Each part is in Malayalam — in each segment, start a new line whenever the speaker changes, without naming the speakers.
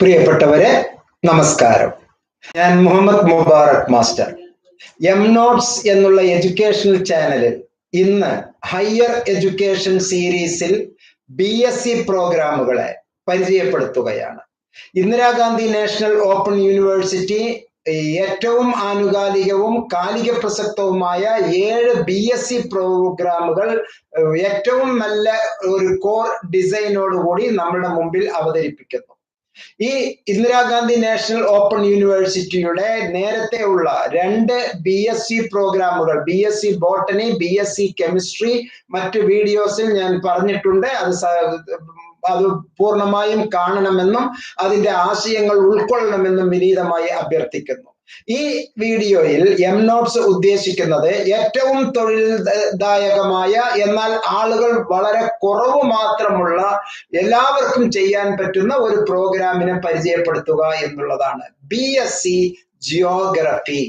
പ്രിയപ്പെട്ടവരെ നമസ്കാരം. ഞാൻ Muhammad Mubarak master. M notes എന്നുള്ള എഡ്യൂക്കേഷണൽ ചാനലിൽ ഇന്ന് ഹയർ എഡ്യൂക്കേഷൻ സീരീസിൽ ബി എസ് സി പ്രോഗ്രാമുകളെ പരിചയപ്പെടുത്തുകയാണ്. ഇന്ദിരാഗാന്ധി നാഷണൽ ഓപ്പൺ യൂണിവേഴ്സിറ്റി ഏറ്റവും ആനുകാലികവും കാലിക പ്രസക്തവുമായ ഏഴ് ബി എസ് സി പ്രോഗ്രാമുകൾ ഏറ്റവും നല്ല ഒരു കോർ ഡിസൈനോടുകൂടി നമ്മുടെ മുമ്പിൽ അവതരിപ്പിക്കുന്നു. ഈ ഇന്ദിരാഗാന്ധി നാഷണൽ ഓപ്പൺ യൂണിവേഴ്സിറ്റിയുടെ നേരത്തെ ഉള്ള രണ്ട് ബി എസ് സി പ്രോഗ്രാമുകൾ B S C botany B S C chemistry മറ്റ് വീഡിയോസിൽ ഞാൻ പറഞ്ഞിട്ടുണ്ട്. അത് അത് പൂർണമായും കാണണമെന്നും അതിന്റെ ആശയങ്ങൾ ഉൾക്കൊള്ളണമെന്നും വിനീതമായി അഭ്യർത്ഥിക്കുന്നു. ഈ വീഡിയോയിൽ എം നോട്ട്സ് ഉദ്ദേശിക്കുന്നത് ഏറ്റവും തൊഴിൽദായകമായ എന്നാൽ ആളുകൾ വളരെ കുറവ് മാത്രമുള്ള എല്ലാവർക്കും ചെയ്യാൻ പറ്റുന്ന ഒരു പ്രോഗ്രാമിനെ പരിചയപ്പെടുത്തുക എന്നുള്ളതാണ്. ബി എസ് സി ജിയോഗ്രഫി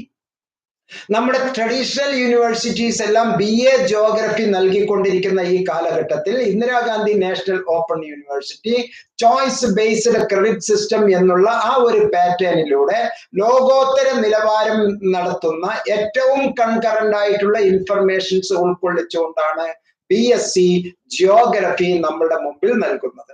നമ്മുടെ ട്രഡീഷണൽ യൂണിവേഴ്സിറ്റീസ് എല്ലാം ബി എ ജോഗ്രഫി നൽകിക്കൊണ്ടിരിക്കുന്ന ഈ കാലഘട്ടത്തിൽ Indira Gandhi national open university choice based credit system എന്നുള്ള ആ ഒരു പാറ്റേണിലൂടെ ലോകോത്തര നിലവാരം നടത്തുന്ന ഏറ്റവും കൺകറന്റ് ആയിട്ടുള്ള ഇൻഫർമേഷൻസ് ഉൾക്കൊള്ളിച്ചുകൊണ്ടാണ് ബി എസ് സി ജിയോഗ്രഫി നമ്മളുടെ മുമ്പിൽ നൽകുന്നത്.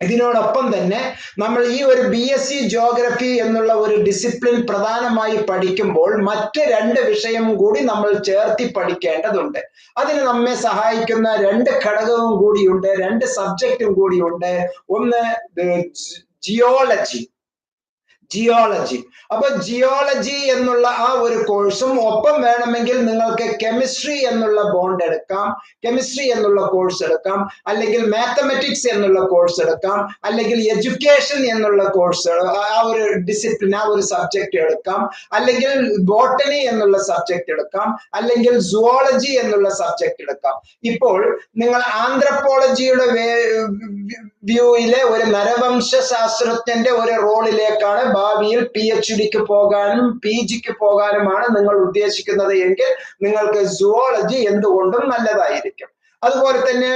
ഇതിനോടൊപ്പം തന്നെ നമ്മൾ ഈ ഒരു ബി എസ് സി ജോഗ്രഫി എന്നുള്ള ഒരു ഡിസിപ്ലിൻ പ്രധാനമായി പഠിക്കുമ്പോൾ മറ്റ് രണ്ട് വിഷയം കൂടി നമ്മൾ ചേർത്തി പഠിക്കേണ്ടതുണ്ട്. അതിന് നമ്മെ സഹായിക്കുന്ന രണ്ട് ഘടകവും കൂടിയുണ്ട് രണ്ട് സബ്ജക്റ്റും കൂടിയുണ്ട്. ഒന്ന് ജിയോളജി ജിയോളജി അപ്പൊ ജിയോളജി എന്നുള്ള ആ ഒരു കോഴ്സും ഒപ്പം വേണമെങ്കിൽ നിങ്ങൾക്ക് കെമിസ്ട്രി എന്നുള്ള ബോണ്ട് എടുക്കാം. കെമിസ്ട്രി എന്നുള്ള കോഴ്സ് എടുക്കാം. അല്ലെങ്കിൽ മാത്തമെറ്റിക്സ് എന്നുള്ള കോഴ്സ് എടുക്കാം. അല്ലെങ്കിൽ എഡ്യൂക്കേഷൻ എന്നുള്ള കോഴ്സ് ആ ഒരു ഡിസിപ്ലിൻ ആ ഒരു സബ്ജക്റ്റ് എടുക്കാം. അല്ലെങ്കിൽ ബോട്ടണി എന്നുള്ള സബ്ജക്റ്റ് എടുക്കാം. അല്ലെങ്കിൽ സുവോളജി എന്നുള്ള സബ്ജക്റ്റ് എടുക്കാം. ഇപ്പോൾ നിങ്ങൾ ആന്ത്രപ്പോളജിയുടെ വ്യൂയിലെ ഒരു നരവംശ ശാസ്ത്രജ്ഞന്റെ ഒരു റോളിലേക്കാണ് ഭാവിയിൽ പി എച്ച് ഡിക്ക് പോകാനും പി ജിക്ക് പോകാനുമാണ് നിങ്ങൾ ഉദ്ദേശിക്കുന്നത് എങ്കിൽ നിങ്ങൾക്ക് സുവോളജി എന്തുകൊണ്ടും നല്ലതായിരിക്കും. അതുപോലെ തന്നെ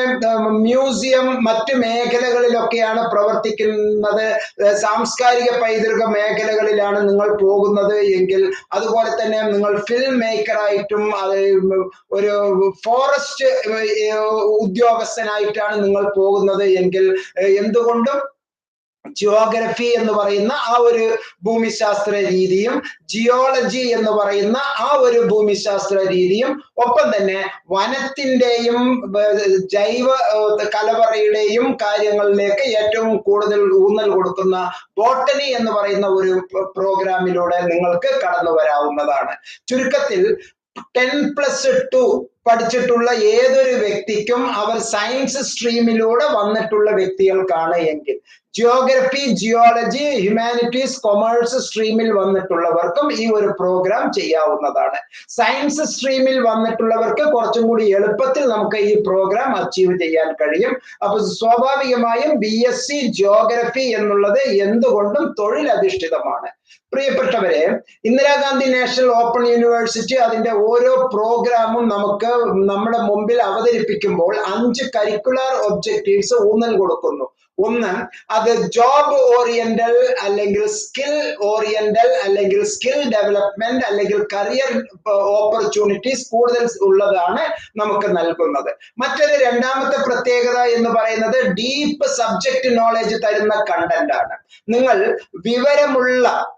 മ്യൂസിയം മറ്റു മേഖലകളിലൊക്കെയാണ് പ്രവർത്തിക്കുന്നത്. സാംസ്കാരിക പൈതൃക മേഖലകളിലാണ് നിങ്ങൾ പോകുന്നത് എങ്കിൽ അതുപോലെ തന്നെ നിങ്ങൾ ഫിലിം മേക്കറായിട്ടും അത് ഒരു ഫോറസ്റ്റ് ഉദ്യോഗസ്ഥനായിട്ടാണ് നിങ്ങൾ പോകുന്നത് എങ്കിൽ എന്തുകൊണ്ടും ജിയോഗ്രഫി എന്ന് പറയുന്ന ആ ഒരു ഭൂമിശാസ്ത്ര രീതിയും ജിയോളജി എന്ന് പറയുന്ന ആ ഒരു ഭൂമിശാസ്ത്ര രീതിയും ഒപ്പം തന്നെ വനത്തിന്റെയും ജൈവ കലവറയുടെയും കാര്യങ്ങളിലേക്ക് ഏറ്റവും കൂടുതൽ ഊന്നൽ കൊടുക്കുന്ന ബോട്ടണി എന്ന് പറയുന്ന ഒരു പ്രോഗ്രാമിലൂടെ നിങ്ങൾക്ക് കടന്നു വരാവുന്നതാണ് ചുരുക്കത്തിൽ ടെൻ പ്ലസ് ടു പഠിച്ചിട്ടുള്ള ഏതൊരു വ്യക്തിക്കും അവർ സയൻസ് സ്ട്രീമിലൂടെ വന്നിട്ടുള്ള വ്യക്തികൾക്കാണ് എങ്കിൽ. ജിയോഗ്രഫി ജിയോളജി ഹ്യൂമാനിറ്റീസ് കൊമേഴ്സ് സ്ട്രീമിൽ വന്നിട്ടുള്ളവർക്കും ഈ ഒരു പ്രോഗ്രാം ചെയ്യാവുന്നതാണ്. സയൻസ് സ്ട്രീമിൽ വന്നിട്ടുള്ളവർക്ക് കുറച്ചും കൂടി എളുപ്പത്തിൽ നമുക്ക് ഈ പ്രോഗ്രാം അച്ചീവ് ചെയ്യാൻ കഴിയും. അപ്പൊ സ്വാഭാവികമായും ബി എസ് സി ജിയോഗ്രഫി എന്നുള്ളത് എന്തുകൊണ്ടും തൊഴിലധിഷ്ഠിതമാണ്. പ്രിയപ്പെട്ടവരെ ഇന്ദിരാഗാന്ധി നാഷണൽ ഓപ്പൺ യൂണിവേഴ്സിറ്റി അതിന്റെ ഓരോ പ്രോഗ്രാമും നമുക്ക് നമ്മുടെ മുമ്പിൽ അവതരിപ്പിക്കുമ്പോൾ അഞ്ച് കരിക്കുലർ ഒബ്ജക്റ്റീവ്സ് ഊന്നൽ കൊടുക്കുന്നു. ഒന്ന് അത് ജോബ് ഓറിയന്റൽ അല്ലെങ്കിൽ സ്കിൽ ഓറിയന്റൽ അല്ലെങ്കിൽ സ്കിൽ ഡെവലപ്മെന്റ് അല്ലെങ്കിൽ കരിയർ ഓപ്പർച്യൂണിറ്റീസ് കൂടുതൽ ഉള്ളതാണ് നമുക്ക് നൽകുന്നത്. മറ്റൊരു രണ്ടാമത്തെ പ്രത്യേകത എന്ന് പറയുന്നത് ഡീപ്പ് സബ്ജക്ട് നോളജ് തരുന്ന കണ്ടന്റ് ആണ്. നിങ്ങൾ വിവരമുള്ള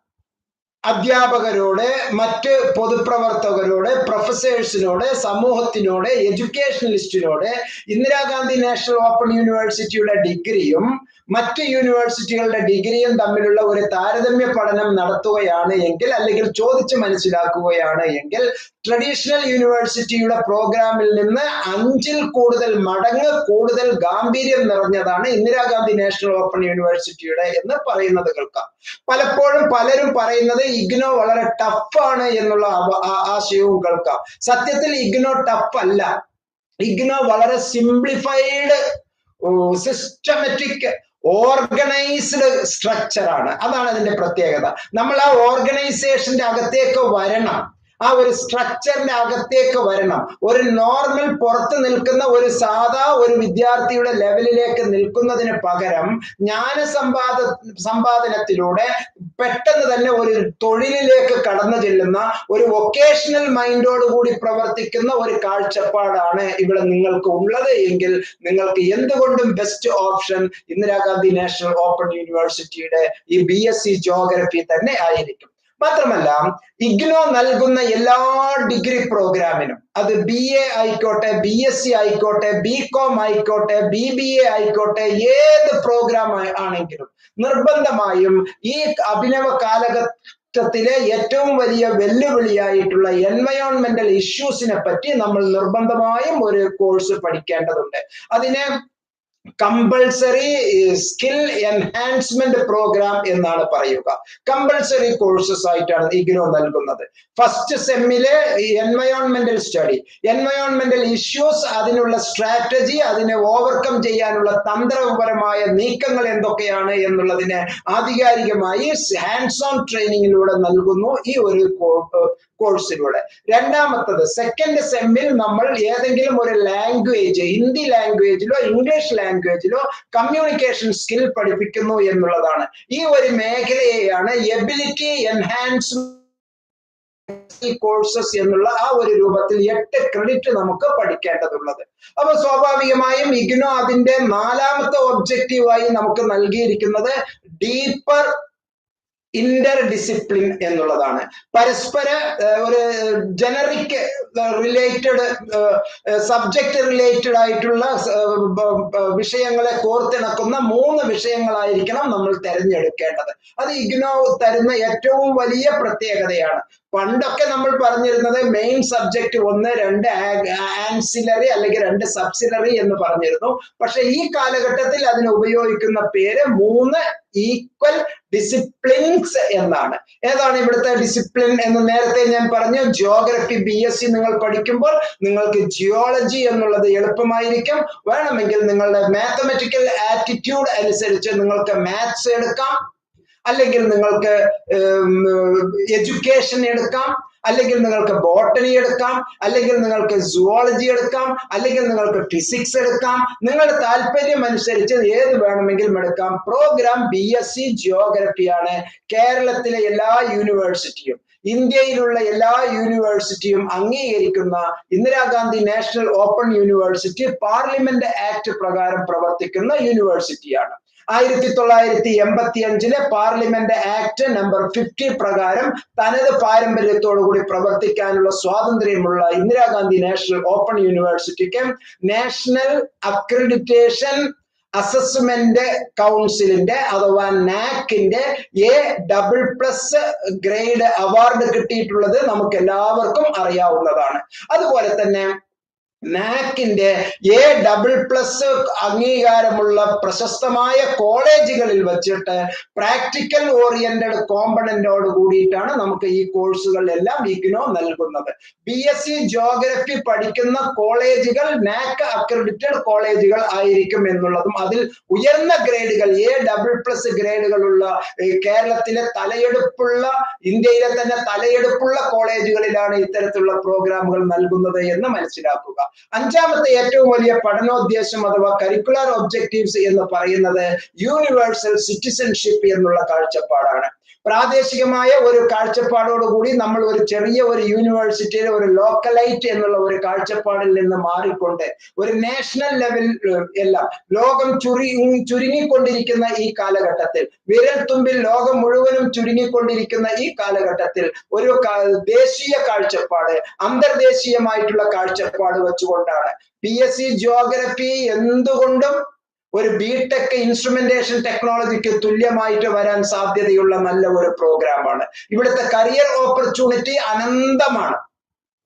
അധ്യാപകരോട് മറ്റ് പൊതുപ്രവർത്തകരോട് പ്രൊഫസേഴ്സിനോട് സമൂഹത്തിനോട് എഡ്യൂക്കേഷണലിസ്റ്റിനോട് ഇന്ദിരാഗാന്ധി നാഷണൽ ഓപ്പൺ യൂണിവേഴ്സിറ്റിയുടെ ഡിഗ്രിയും മറ്റ് യൂണിവേഴ്സിറ്റികളുടെ ഡിഗ്രിയും തമ്മിലുള്ള ഒരു താരതമ്യ പഠനം നടത്തുകയാണ് എങ്കിൽ അല്ലെങ്കിൽ ചോദിച്ചു മനസ്സിലാക്കുകയാണ് എങ്കിൽ ട്രഡീഷണൽ യൂണിവേഴ്സിറ്റിയുടെ പ്രോഗ്രാമിൽ നിന്ന് അഞ്ചിൽ കൂടുതൽ മടങ്ങ് കൂടുതൽ ഗാംഭീര്യം നിറഞ്ഞതാണ് ഇന്ദിരാഗാന്ധി നാഷണൽ ഓപ്പൺ യൂണിവേഴ്സിറ്റിയുടെ എന്ന് പറയുന്നത് കേൾക്കാം. പലപ്പോഴും പലരും പറയുന്നത് ഇഗ്നോ വളരെ ടഫാണ് എന്നുള്ള ആശയവും കേൾക്കാം. സത്യത്തിൽ ഇഗ്നോ ടഫ് അല്ല. ഇഗ്നോ വളരെ സിംപ്ലിഫൈഡ് സിസ്റ്റമാറ്റിക് ഓർഗനൈസ്ഡ് സ്ട്രക്ചർ ആണ്. അതാണ് അതിന്റെ പ്രത്യേകത. നമ്മൾ ആ ഓർഗനൈസേഷന്റെ അകത്തേക്ക് വരണം. ആ ഒരു സ്ട്രക്ചറിന്റെ അകത്തേക്ക് വരണം. ഒരു നോർമൽ പുറത്ത് നിൽക്കുന്ന ഒരു സാധാ ഒരു വിദ്യാർത്ഥിയുടെ ലെവലിലേക്ക് നിൽക്കുന്നതിന് പകരം ജ്ഞാന സമ്പാദ സമ്പാദനത്തിലൂടെ പെട്ടെന്ന് തന്നെ ഒരു തൊഴിലിലേക്ക് കടന്നു ചെല്ലുന്ന ഒരു വൊക്കേഷണൽ മൈൻഡോട് കൂടി പ്രവർത്തിക്കുന്ന ഒരു കാഴ്ചപ്പാടാണ് ഇവിടെ നിങ്ങൾക്ക് ഉള്ളത് എങ്കിൽ നിങ്ങൾക്ക് എന്തുകൊണ്ടും best option Indira Gandhi national open യൂണിവേഴ്സിറ്റിയുടെ ഈ ബി എസ് സി ജോഗ്രഫി തന്നെ ആയിരിക്കും. മാത്രമല്ല ഇഗ്നോ നൽകുന്ന എല്ലാ ഡിഗ്രി പ്രോഗ്രാമിനും അത് ബി എ ആയിക്കോട്ടെ ബി എസ് സി ആയിക്കോട്ടെ ബി കോം ആയിക്കോട്ടെ ബി ബി എ ആയിക്കോട്ടെ ഏത് പ്രോഗ്രാം ആണെങ്കിലും നിർബന്ധമായും ഈ അഭിനവ കാലഘട്ടത്തിലെ ഏറ്റവും വലിയ വെല്ലുവിളിയായിട്ടുള്ള എൻവയോൺമെന്റൽ ഇഷ്യൂസിനെ പറ്റി നമ്മൾ നിർബന്ധമായും ഒരു കോഴ്സ് പഠിക്കേണ്ടതുണ്ട്. അതിനെ കമ്പൾസറി സ്കിൽ എൻഹാൻസ്മെന്റ് പ്രോഗ്രാം എന്നാണ് പറയുക. കമ്പൾസറി കോഴ്സസ് ആയിട്ടാണ് ഇഗ്നോ നൽകുന്നത്. ഫസ്റ്റ് സെമ്മിലെ എൻവയോൺമെന്റൽ സ്റ്റഡി എൻവയോൺമെന്റൽ ഇഷ്യൂസ് അതിനുള്ള സ്ട്രാറ്റജി അതിനെ ഓവർകം ചെയ്യാനുള്ള തന്ത്രപരമായ നീക്കങ്ങൾ എന്തൊക്കെയാണ് എന്നുള്ളതിനെ ആധികാരികമായി ഹാൻഡ്സ് ഓൺ ട്രെയിനിങ്ങിലൂടെ നൽകുന്നു ഈ ഒരു കോഴ്സിലൂടെ രണ്ടാമത്തത് സെക്കൻഡ് സെമ്മിൽ നമ്മൾ ഏതെങ്കിലും ഒരു ലാംഗ്വേജ് ഹിന്ദി ലാംഗ്വേജിലോ ഇംഗ്ലീഷ് ലാംഗ്വേജിലോ കമ്മ്യൂണിക്കേഷൻ സ്കിൽ പഠിപ്പിക്കുന്നു എന്നുള്ളതാണ്. ഈ ഒരു മേഖലയെയാണ് എബിലിറ്റി എൻഹാൻസ് കോഴ്സസ് എന്നുള്ള ആ ഒരു രൂപത്തിൽ എട്ട് ക്രെഡിറ്റ് നമുക്ക് പഠിക്കേണ്ടതുള്ളത്. അപ്പൊ സ്വാഭാവികമായും ഇഗ്നോ അതിന്റെ നാലാമത്തെ ഒബ്ജക്റ്റീവായി നമുക്ക് നൽകിയിരിക്കുന്നത് ഡീപ്പർ ഇന്റർ ഡിസിപ്ലിൻ എന്നുള്ളതാണ്. പരസ്പര ഒരു ജനറിക് റിലേറ്റഡ് സബ്ജക്ട് റിലേറ്റഡ് ആയിട്ടുള്ള വിഷയങ്ങളെ കോർത്തിണക്കുന്ന മൂന്ന് വിഷയങ്ങളായിരിക്കണം നമ്മൾ തിരഞ്ഞെടുക്കേണ്ടത്. അത് ഇഗ്നോ തരുന്ന ഏറ്റവും വലിയ പ്രത്യേകതയാണ്. പണ്ടൊക്കെ നമ്മൾ പറഞ്ഞിരുന്നത് മെയിൻ സബ്ജക്ട് ഒന്ന് രണ്ട് ആൻസിലറി അല്ലെങ്കിൽ രണ്ട് സബ്സിലറി എന്ന് പറഞ്ഞിരുന്നു. പക്ഷെ ഈ കാലഘട്ടത്തിൽ അതിന് ഉപയോഗിക്കുന്ന പേര് മൂന്ന് ഈക്വൽ ഡിസിപ്ലിൻസ് എന്നാണ്. ഏതാണ് ഇവിടുത്തെ ഡിസിപ്ലിൻ എന്ന് നേരത്തെ ഞാൻ പറഞ്ഞു. ജിയോഗ്രഫി ബി എസ് സി നിങ്ങൾ പഠിക്കുമ്പോൾ നിങ്ങൾക്ക് ജിയോളജി എന്നുള്ളത് എളുപ്പമായിരിക്കും. വേണമെങ്കിൽ നിങ്ങളുടെ മാത്തമെറ്റിക്കൽ ആറ്റിറ്റ്യൂഡ് അനുസരിച്ച് നിങ്ങൾക്ക് മാത്സ് എടുക്കാം. അല്ലെങ്കിൽ നിങ്ങൾക്ക് എഡ്യൂക്കേഷൻ എടുക്കാം അല്ലെങ്കിൽ നിങ്ങൾക്ക് ബോട്ടണി എടുക്കാം അല്ലെങ്കിൽ നിങ്ങൾക്ക് സുവോളജി എടുക്കാം അല്ലെങ്കിൽ നിങ്ങൾക്ക് ഫിസിക്സ് എടുക്കാം. നിങ്ങളുടെ താല്പര്യം അനുസരിച്ച് ഏത് വേണമെങ്കിലും എടുക്കാം. പ്രോഗ്രാം ബി എസ് സി ജിയോഗ്രഫിയാണ് കേരളത്തിലെ എല്ലാ യൂണിവേഴ്സിറ്റിയും ഇന്ത്യയിലുള്ള എല്ലാ യൂണിവേഴ്സിറ്റിയും അംഗീകരിക്കുന്ന Indira Gandhi national open university parliament act പ്രകാരം പ്രവർത്തിക്കുന്ന യൂണിവേഴ്സിറ്റിയാണ് ആയിരത്തി തൊള്ളായിരത്തി എൺപത്തി അഞ്ചിലെ പാർലമെന്റ് ആക്ട് നമ്പർ ഫിഫ്റ്റി പ്രകാരം തനത് പാരമ്പര്യത്തോടുകൂടി പ്രവർത്തിക്കാനുള്ള സ്വാതന്ത്ര്യമുള്ള ഇന്ദിരാഗാന്ധി നാഷണൽ ഓപ്പൺ യൂണിവേഴ്സിറ്റിക്ക് നാഷണൽ അക്രഡിറ്റേഷൻ അസസ്മെന്റ് കൗൺസിലിന്റെ അഥവാ നാക്കിന്റെ A double plus grade award കിട്ടിയിട്ടുള്ളത് നമുക്ക് എല്ലാവർക്കും അറിയാവുന്നതാണ്. അതുപോലെ തന്നെ നാക്കിന്റെ എ ഡബിൾ പ്ലസ് അംഗീകാരമുള്ള പ്രശസ്തമായ കോളേജുകളിൽ വച്ചിട്ട് പ്രാക്ടിക്കൽ ഓറിയന്റഡ് കോമ്പണന്റോട് കൂടിയിട്ടാണ് നമുക്ക് ഈ കോഴ്സുകളെല്ലാം ഇഗ്നോ നൽകുന്നത്. ബി എസ് സി ജോഗ്രഫി പഠിക്കുന്ന കോളേജുകൾ നാക്ക് അക്രഡിറ്റഡ് കോളേജുകൾ ആയിരിക്കും എന്നുള്ളതും അതിൽ ഉയർന്ന ഗ്രേഡുകൾ എ ഡബിൾ പ്ലസ് ഗ്രേഡുകളുള്ള കേരളത്തിലെ തലയെടുപ്പുള്ള ഇന്ത്യയിലെ തന്നെ തലയെടുപ്പുള്ള കോളേജുകളിലാണ് ഇത്തരത്തിലുള്ള പ്രോഗ്രാമുകൾ നൽകുന്നത് എന്ന് മനസ്സിലാക്കുക. അഞ്ചാമത്തെ ഏറ്റവും വലിയ പഠനോദ്ദേശം അഥവാ കരിക്കുലർ ഒബ്ജക്റ്റീവ്സ് എന്ന് പറയുന്നത് യൂണിവേഴ്സൽ സിറ്റിസൺഷിപ്പ് എന്നുള്ള കാഴ്ചപ്പാടാണ്. പ്രാദേശികമായ ഒരു കാഴ്ചപ്പാടോടുകൂടി നമ്മൾ ഒരു ചെറിയ ഒരു യൂണിവേഴ്സിറ്റിയിൽ ഒരു ലോക്കലൈറ്റ് എന്നുള്ള ഒരു കാഴ്ചപ്പാടിൽ നിന്ന് മാറിക്കൊണ്ട് ഒരു നാഷണൽ ലെവൽ എല്ലാം ലോകം ചുരു ചുരുങ്ങിക്കൊണ്ടിരിക്കുന്ന ഈ കാലഘട്ടത്തിൽ വിരൽ തുമ്പിൽ ലോകം മുഴുവനും ചുരുങ്ങിക്കൊണ്ടിരിക്കുന്ന ഈ കാലഘട്ടത്തിൽ ഒരു ദേശീയ കാഴ്ചപ്പാട് അന്തർദേശീയമായിട്ടുള്ള കാഴ്ചപ്പാട് വെച്ചുകൊണ്ടാണ്. പി എസ് സി ജിയോഗ്രഫി എന്തുകൊണ്ടും ഒരു ബിടെക് ഇൻസ്ട്രുമെന്റേഷൻ ടെക്നോളജിക്ക് തുല്യമായിട്ട് വരാൻ സാധ്യതയുള്ള നല്ല ഒരു പ്രോഗ്രാമാണ് ഇവിടുത്തെ കരിയർ ഓപ്പർച്യൂണിറ്റി അനന്തമാണ്.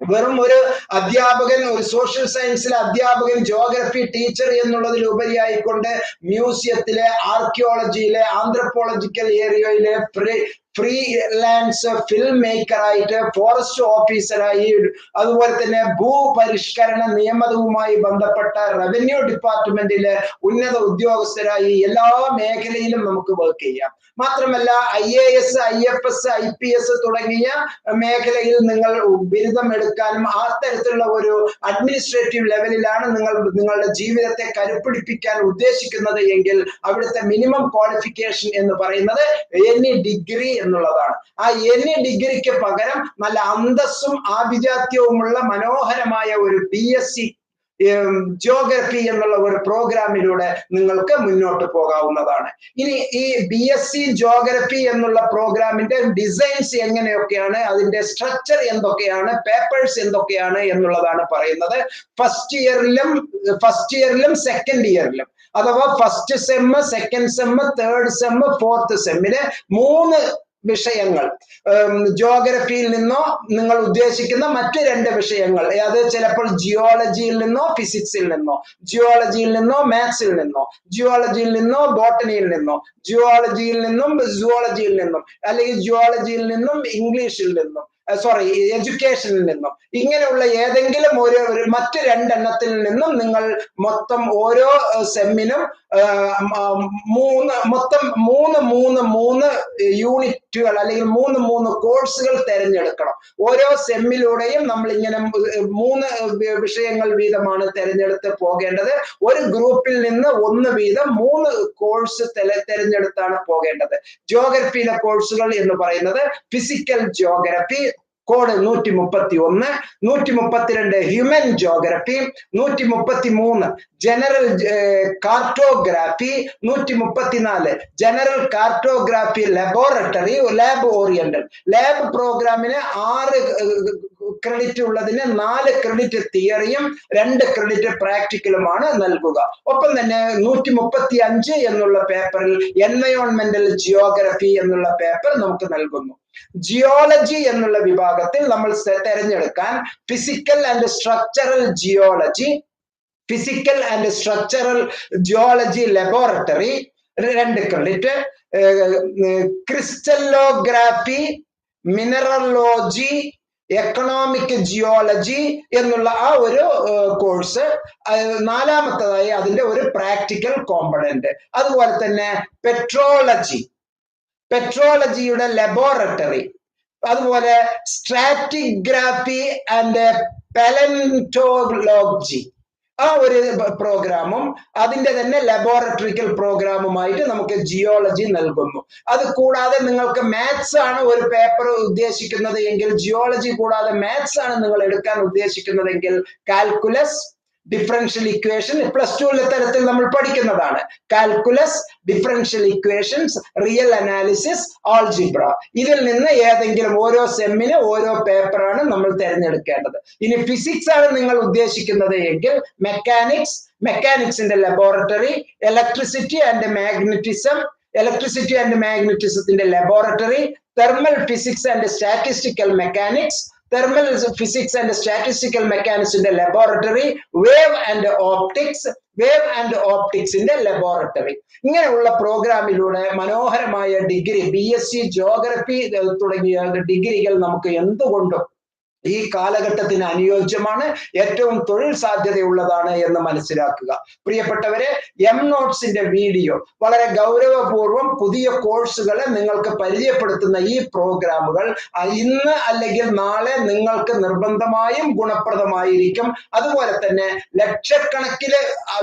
വെറും ഒരു അധ്യാപകൻ ഒരു സോഷ്യൽ സയൻസിലെ അധ്യാപകൻ ജോഗ്രഫി ടീച്ചർ എന്നുള്ളതിലുപരിയായിക്കൊണ്ട് മ്യൂസിയത്തിലെ ആർക്കിയോളജിയിലെ ആന്ത്രപ്പോളജിക്കൽ ഏരിയയിലെ ഫ്രീലാൻസ് ഫിലിം മേക്കറായിട്ട് ഫോറസ്റ്റ് ഓഫീസറായി അതുപോലെ തന്നെ ഭൂപരിഷ്കരണ നിയമനവുമായി ബന്ധപ്പെട്ട റവന്യൂ ഡിപ്പാർട്ട്മെന്റിലെ ഉന്നത ഉദ്യോഗസ്ഥരായി എല്ലാ മേഖലയിലും നമുക്ക് വർക്ക് ചെയ്യാം. മാത്രമല്ല I A S I F S I P S തുടങ്ങിയ മേഖലയിൽ നിങ്ങൾ ബിരുദം എടുക്കാനും ആ തരത്തിലുള്ള ഒരു അഡ്മിനിസ്ട്രേറ്റീവ് ലെവലിലാണ് നിങ്ങൾ നിങ്ങളുടെ ജീവിതത്തെ കരുപ്പിടിപ്പിക്കാൻ ഉദ്ദേശിക്കുന്നത് എങ്കിൽ അവിടുത്തെ മിനിമം ക്വാളിഫിക്കേഷൻ എന്ന് പറയുന്നത് എനി ഡിഗ്രി എന്നുള്ളതാണ്. ആ എനി ഡിഗ്രിക്ക് പകരം നല്ല അന്തസ്സും ആഭിജാത്യവുമുള്ള മനോഹരമായ ഒരു ബി എസ് സി ജിയോഗ്രഫി എന്നുള്ള ഒരു പ്രോഗ്രാമിലൂടെ നിങ്ങൾക്ക് മുന്നോട്ട് പോകാവുന്നതാണ്. ഇനി ഈ ബി എസ് സി ജിയോഗ്രഫി എന്നുള്ള പ്രോഗ്രാമിന്റെ ഡിസൈൻസ് എങ്ങനെയൊക്കെയാണ് അതിന്റെ സ്ട്രക്ചർ എന്തൊക്കെയാണ് പേപ്പേഴ്സ് എന്തൊക്കെയാണ് എന്നുള്ളതാണ് പറയുന്നത്. ഫസ്റ്റ് ഇയറിലും ഫസ്റ്റ് ഇയറിലും സെക്കൻഡ് ഇയറിലും അഥവാ first sem second sem third sem fourth സെമ്മിൽ മൂന്ന് വിഷയങ്ങൾ. ജോഗ്രഫിയിൽ നിന്നോ നിങ്ങൾ ഉദ്ദേശിക്കുന്ന മറ്റു രണ്ട് വിഷയങ്ങൾ. അത് ചിലപ്പോൾ ജിയോളജിയിൽ നിന്നോ ഫിസിക്സിൽ നിന്നോ. ജിയോളജിയിൽ നിന്നോ മാത്സിൽ നിന്നോ. ജിയോളജിയിൽ നിന്നോ ബോട്ടണിയിൽ നിന്നോ. ജിയോളജിയിൽ നിന്നും സുവോളജിയിൽ നിന്നും. അല്ലെങ്കിൽ ജിയോളജിയിൽ നിന്നും ഇംഗ്ലീഷിൽ നിന്നും. സോറി എഡ്യൂക്കേഷനിൽ നിന്നും. ഇങ്ങനെയുള്ള ഏതെങ്കിലും ഒരു മറ്റ് രണ്ടെണ്ണത്തിൽ നിന്നും നിങ്ങൾ മൊത്തം ഓരോ സെമ്മിനും മൂന്ന് മൊത്തം മൂന്ന് മൂന്ന് മൂന്ന് യൂണിറ്റുകൾ അല്ലെങ്കിൽ മൂന്ന് മൂന്ന് കോഴ്സുകൾ തിരഞ്ഞെടുക്കണം. ഓരോ സെമ്മിലൂടെയും നമ്മൾ ഇങ്ങനെ മൂന്ന് വിഷയങ്ങൾ വീതമാണ് തിരഞ്ഞെടുത്ത് പോകേണ്ടത്. ഒരു ഗ്രൂപ്പിൽ നിന്ന് ഒന്ന് വീതം മൂന്ന് കോഴ്സ് തിരഞ്ഞെടുത്താണ് പോകേണ്ടത്. ജോഗ്രഫിയിലെ കോഴ്സുകൾ എന്ന് പറയുന്നത് ഫിസിക്കൽ ജോഗ്രഫി കോഡ് നൂറ്റി മുപ്പത്തി ഒന്ന് നൂറ്റി മുപ്പത്തിരണ്ട് ഹ്യൂമൻ ജോഗ്രഫി നൂറ്റി മുപ്പത്തി മൂന്ന് ജനറൽ കാർട്ടോഗ്രാഫി നൂറ്റി മുപ്പത്തിനാല് general cartography laboratory lab oriental lab പ്രോഗ്രാമിന് ആറ് ക്രെഡിറ്റ് ഉള്ളതിന് നാല് ക്രെഡിറ്റ് തിയറിയും രണ്ട് ക്രെഡിറ്റ് പ്രാക്ടിക്കലുമാണ് നൽകുക. ഒപ്പം തന്നെ നൂറ്റി മുപ്പത്തി അഞ്ച് എന്നുള്ള പേപ്പറിൽ എൻവയോൺമെന്റൽ ജിയോഗ്രഫി എന്നുള്ള പേപ്പർ നമുക്ക് നൽകുന്നു. ജിയോളജി എന്നുള്ള വിഭാഗത്തിൽ നമ്മൾ തെരഞ്ഞെടുക്കാൻ physical and structural geology physical and structural geology laboratory രണ്ട് credit crystallography mineralogy economic geology എന്നുള്ള ആ ഒരു കോഴ്സ് നാലാമത്തതായി അതിന്റെ ഒരു പ്രാക്ടിക്കൽ കോമ്പണന്റ് അതുപോലെ തന്നെ പെട്രോളജി പെട്രോളജിയുടെ ലബോറട്ടറി അതുപോലെ സ്ട്രാറ്റിഗ്രാഫി ആൻഡ് പെലന്റോളോജി ആ ഒരു പ്രോഗ്രാമും അതിന്റെ തന്നെ ലബോറട്ടറിക്കൽ പ്രോഗ്രാമുമായിട്ട് നമുക്ക് ജിയോളജി നൽകുന്നു. അത് കൂടാതെ നിങ്ങൾക്ക് മാത്സ് ആണ് ഒരു പേപ്പർ ഉദ്ദേശിക്കുന്നത് എങ്കിൽ ജിയോളജി കൂടാതെ മാത്സ് ആണ് നിങ്ങൾ എടുക്കാൻ ഉദ്ദേശിക്കുന്നതെങ്കിൽ കാൽക്കുലസ് ഡിഫറൻഷ്യൽ ഇക്വേഷൻ പ്ലസ് ടുവിലെ തരത്തിൽ നമ്മൾ പഠിക്കുന്നതാണ്. Calculus differential equations real analysis algebra ഇതിൽ നിന്ന് ഏതെങ്കിലും ഓരോ സെമ്മിന് ഓരോ പേപ്പറാണ് നമ്മൾ തിരഞ്ഞെടുക്കേണ്ടത്. ഇനി ഫിസിക്സ് ആണ് നിങ്ങൾ ഉദ്ദേശിക്കുന്നത് എങ്കിൽ മെക്കാനിക്സ് മെക്കാനിക്സിന്റെ laboratory electricity and magnetism electricity and മാഗ്നറ്റിസത്തിന്റെ laboratory thermal physics and statistical mechanics thermal physics and statistical മെക്കാനിക്സിന്റെ laboratory wave and optics wave and ഓപ്റ്റിക്സിന്റെ laboratory ഇങ്ങനെയുള്ള പ്രോഗ്രാമിലൂടെ മനോഹരമായ degree B S C geography തുടങ്ങിയ ഡിഗ്രികൾ നമുക്ക് എന്തുകൊണ്ടും ഈ കാലഘട്ടത്തിന് അനുയോജ്യമാണ് ഏറ്റവും തൊഴിൽ സാധ്യതയുള്ളതാണ് എന്ന് മനസ്സിലാക്കുക. പ്രിയപ്പെട്ടവരെ എം നോട്ട്സിന്റെ വീഡിയോ വളരെ ഗൗരവപൂർവം പുതിയ കോഴ്സുകളെ നിങ്ങൾക്ക് പരിചയപ്പെടുത്തുന്ന ഈ പ്രോഗ്രാമുകൾ ഇന്ന് അല്ലെങ്കിൽ നാളെ നിങ്ങൾക്ക് നിർബന്ധമായും ഗുണപ്രദമായിരിക്കും. അതുപോലെ തന്നെ ലക്ഷക്കണക്കിന്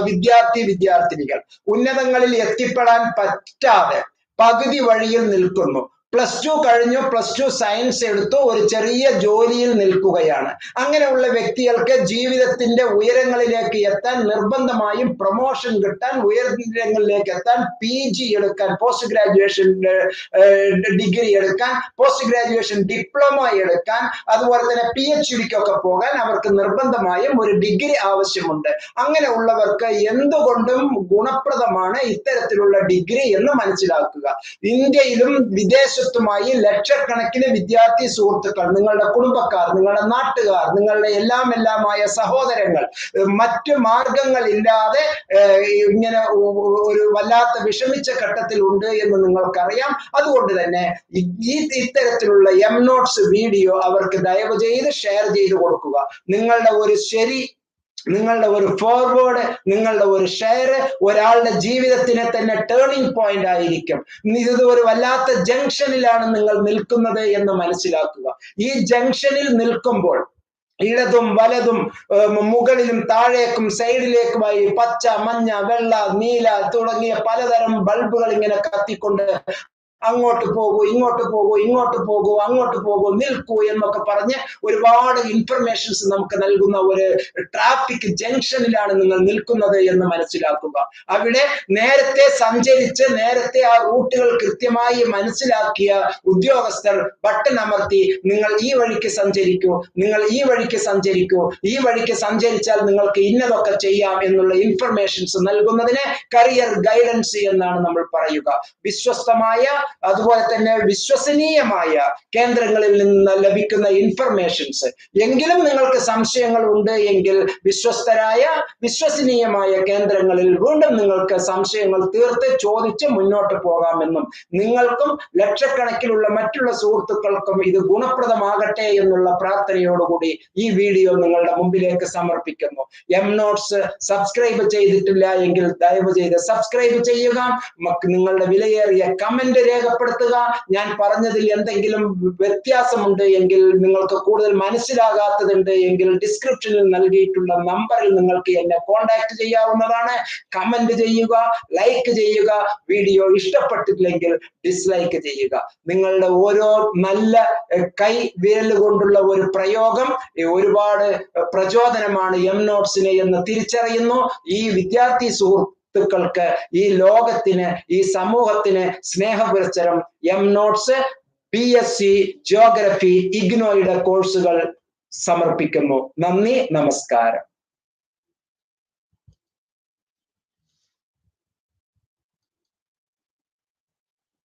വിദ്യാർത്ഥി വിദ്യാർത്ഥിനികൾ ഉന്നതങ്ങളിൽ എത്തിപ്പെടാൻ പറ്റാതെ പകുതി വഴിയിൽ നിൽക്കുന്നു. പ്ലസ് ടു കഴിഞ്ഞു പ്ലസ് ടു സയൻസ് എടുത്തു ഒരു ചെറിയ ജോലിയിൽ നിൽക്കുകയാണ്. അങ്ങനെയുള്ള വ്യക്തികൾക്ക് ജീവിതത്തിന്റെ ഉയരങ്ങളിലേക്ക് എത്താൻ നിർബന്ധമായും പ്രൊമോഷൻ കിട്ടാൻ ഉയരങ്ങളിലേക്ക് എത്താൻ പി ജി എടുക്കാൻ പോസ്റ്റ് ഗ്രാജുവേഷൻ ഡിഗ്രി എടുക്കാൻ പോസ്റ്റ് ഗ്രാജുവേഷൻ ഡിപ്ലോമ എടുക്കാൻ അതുപോലെ തന്നെ പി എച്ച് ഡിക്കൊക്കെ പോകാൻ അവർക്ക് നിർബന്ധമായും ഒരു ഡിഗ്രി ആവശ്യമുണ്ട്. അങ്ങനെ ഉള്ളവർക്ക് എന്തുകൊണ്ടും ഗുണപ്രദമാണ് ഇത്തരത്തിലുള്ള ഡിഗ്രി എന്ന് മനസ്സിലാക്കുക. ഇന്ത്യയിലും വിദേശ വിദേശത്തുമായി ലക്ഷക്കണക്കിന് വിദ്യാർത്ഥി സുഹൃത്തുക്കൾ നിങ്ങളുടെ കുടുംബക്കാർ നിങ്ങളുടെ നാട്ടുകാർ നിങ്ങളുടെ എല്ലാം എല്ലാമായ സഹോദരങ്ങൾ മറ്റു മാർഗങ്ങളില്ലാതെ ഇല്ലാതെ ഇങ്ങനെ ഒരു വല്ലാത്ത വിഷമിച്ച ഘട്ടത്തിൽ ഉണ്ട് എന്ന് നിങ്ങൾക്കറിയാം. അതുകൊണ്ട് തന്നെ ഈ- ഇത്തരത്തിലുള്ള എം നോട്ട്സ് വീഡിയോ അവർക്ക് ദയവ് ചെയ്ത് ഷെയർ ചെയ്ത് കൊടുക്കുക. നിങ്ങളുടെ ഒരു ശരി നിങ്ങളുടെ ഒരു ഫോർവേഡ് നിങ്ങളുടെ ഒരു ഷെയർ ഒരാളുടെ ജീവിതത്തിനെ തന്നെ ടേണിംഗ് പോയിന്റ് ആയിരിക്കും. ഇത് ഒരു വല്ലാത്ത ജംഗ്ഷനിലാണ് നിങ്ങൾ നിൽക്കുന്നത് എന്ന് മനസ്സിലാക്കുക. ഈ ജംഗ്ഷനിൽ നിൽക്കുമ്പോൾ ഇടതും വലതും മുകളിലും താഴേക്കും സൈഡിലേക്കുമായി പച്ച മഞ്ഞ വെള്ള നീല തുടങ്ങിയ പലതരം ബൾബുകൾ ഇങ്ങനെ കത്തിക്കൊണ്ട് അങ്ങോട്ട് പോകൂ ഇങ്ങോട്ട് പോകൂ ഇങ്ങോട്ട് പോകൂ അങ്ങോട്ട് പോകൂ നിൽക്കൂ എന്നൊക്കെ പറഞ്ഞ് ഒരുപാട് ഇൻഫർമേഷൻസ് നമുക്ക് നൽകുന്ന ഒരു ട്രാഫിക് ജംഗ്ഷനിലാണ് നിങ്ങൾ നിൽക്കുന്നത് എന്ന് മനസ്സിലാക്കുക. അവിടെ നേരത്തെ സഞ്ചരിച്ച് നേരത്തെ ആ റൂട്ടുകൾ കൃത്യമായി മനസ്സിലാക്കിയ ഉദ്യോഗസ്ഥർ ബട്ടൺ അമർത്തി നിങ്ങൾ ഈ വഴിക്ക് സഞ്ചരിക്കൂ നിങ്ങൾ ഈ വഴിക്ക് സഞ്ചരിക്കൂ ഈ വഴിക്ക് സഞ്ചരിച്ചാൽ നിങ്ങൾക്ക് ഇന്നതൊക്കെ ചെയ്യാം എന്നുള്ള ഇൻഫർമേഷൻസ് നൽകുന്നതിന് കരിയർ ഗൈഡൻസ് എന്നാണ് നമ്മൾ പറയുക. വിശ്വസ്തമായ അതുപോലെ തന്നെ വിശ്വസനീയമായ കേന്ദ്രങ്ങളിൽ നിന്ന് ലഭിക്കുന്ന ഇൻഫർമേഷൻസ് എങ്കിലും നിങ്ങൾക്ക് സംശയങ്ങൾ ഉണ്ട് എങ്കിൽ വിശ്വസ്തരായ വിശ്വസനീയമായ കേന്ദ്രങ്ങളിൽ വീണ്ടും നിങ്ങൾക്ക് സംശയങ്ങൾ തീർത്ത് ചോദിച്ച് മുന്നോട്ട് പോകാമെന്നും നിങ്ങൾക്കും ലക്ഷക്കണക്കിലുള്ള മറ്റുള്ള സുഹൃത്തുക്കൾക്കും ഇത് ഗുണപ്രദമാകട്ടെ എന്നുള്ള പ്രാർത്ഥനയോടുകൂടി ഈ വീഡിയോ നിങ്ങളുടെ മുമ്പിലേക്ക് സമർപ്പിക്കുന്നു. എം നോട്ട്സ് സബ്സ്ക്രൈബ് ചെയ്തിട്ടില്ല എങ്കിൽ ദയവ് ചെയ്ത് സബ്സ്ക്രൈബ് ചെയ്യുക നിങ്ങളുടെ വിലയേറിയ കമന്റ് രേഖപ്പെടുത്തുക ഞാൻ പറഞ്ഞതിൽ എന്തെങ്കിലും വ്യത്യാസമുണ്ട് എങ്കിൽ നിങ്ങൾക്ക് കൂടുതൽ മനസ്സിലാകാത്തതുണ്ട് എങ്കിൽ ഡിസ്ക്രിപ്ഷനിൽ നൽകിയിട്ടുള്ള നമ്പറിൽ നിങ്ങൾക്ക് എന്നെ കോൺടാക്ട് ചെയ്യാവുന്നതാണ്. കമന്റ് ചെയ്യുക ലൈക്ക് ചെയ്യുക വീഡിയോ ഇഷ്ടപ്പെട്ടില്ലെങ്കിൽ ഡിസ്ലൈക്ക് ചെയ്യുക. നിങ്ങളുടെ ഓരോ നല്ല കൈ വിരൽ കൊണ്ടുള്ള ഒരു പ്രയോഗം ഒരുപാട് പ്രചോദനമാണ് എം നോട്ട്സിനെ എന്ന് തിരിച്ചറിയുന്നു. ഈ വിദ്യാർത്ഥി സുഹൃത്തുക്കൾക്ക് ഈ ലോകത്തിന് ഈ സമൂഹത്തിന് സ്നേഹപുരച്ചരം M notes P S C geography ഇഗ്നോയുടെ കോഴ്സുകൾ സമർപ്പിക്കുന്നു. നന്ദി നമസ്കാരം.